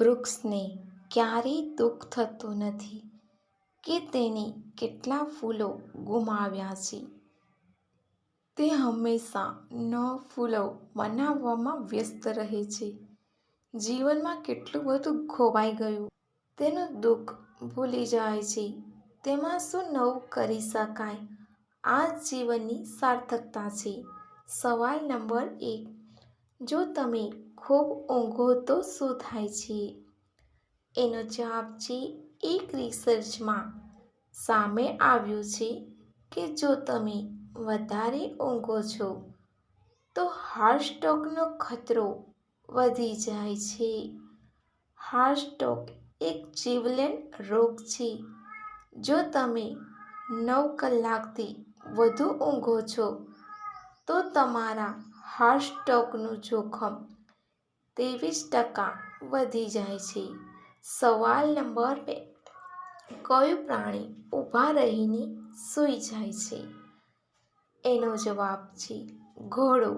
વૃક્ષને ક્યારેય દુઃખ થતું નથી કે તેણે કેટલા ફૂલો ગુમાવ્યા છે. તે હંમેશા ન ફૂલો બનાવવામાં વ્યસ્ત રહે છે. જીવનમાં કેટલું બધું ખોવાઈ ગયું, તેનું દુઃખ ભૂલી જાય છે. તેમાં શું નવું કરી શકાય? આ જીવનની સાર્થકતા છે. સવાલ નંબર એક. જો તમે ખૂબ ઊંઘો તો શું થાય છે? એનો જવાબ છે, એક રિસર્ચમાં સામે આવ્યું છે કે જો તમે વધારે ઊંઘો છો, તો હાર્ટ સ્ટ્રોકનો ખતરો વધી જાય છે. હાર્ટ સ્ટ્રોક એક જીવલેણ રોગ છે. જો તમે નવ કલાકથી વધુ ઊંઘો છો, તો તમારા હાર્ટ સ્ટ્રોકનું જોખમ ત્રેવીસ ટકા વધી જાય છે. સવાલ નંબર બે. કયું પ્રાણી ઊભા રહીને સૂઈ જાય છે? એનો જવાબ છે ઘોડો.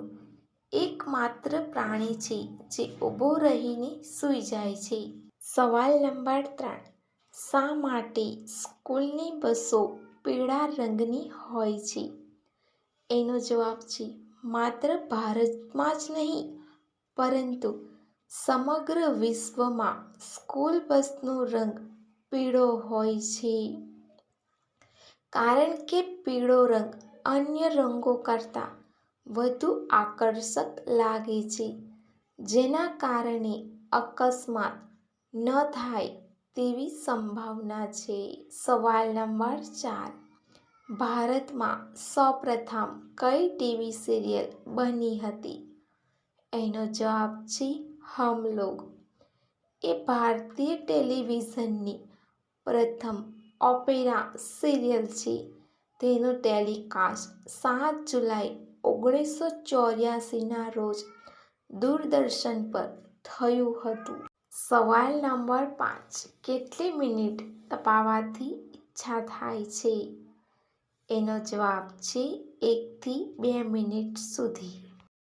એકમાત્ર પ્રાણી છે જે ઊભો રહીને સૂઈ જાય છે. સવાલ નંબર ત્રણ. શા માટે સ્કૂલની બસો પીળા રંગની હોય છે? એનો જવાબ છે માત્ર ભારતમાં જ નહીં પરંતુ સમગ્ર વિશ્વમાં સ્કૂલ બસનો રંગ પીળો હોય છે. કારણ કે પીળો રંગ અન્ય રંગો કરતાં વધુ આકર્ષક લાગે છે, જેના કારણે અકસ્માત ન થાય તેવી સંભાવના છે. સવાલ નંબર ચાર. ભારતમાં સૌપ્રથમ કઈ ટીવી સિરિયલ બની હતી? એનો જવાબ છે હમ એ ભારતીય ટેલિવિઝનની પ્રથમ ઓપેરા સિરિયલ છે. તેનું ટેલિકાસ્ટ સાત જુલાઈ ઓગણીસો ચોર્યાસીના રોજ દૂરદર્શન પર થયું હતું. સવાલ નંબર પાંચ, કેટલી મિનિટ તપાવવાથી ઈચ્છા થાય છે? એનો જવાબ છે એકથી બે મિનિટ સુધી.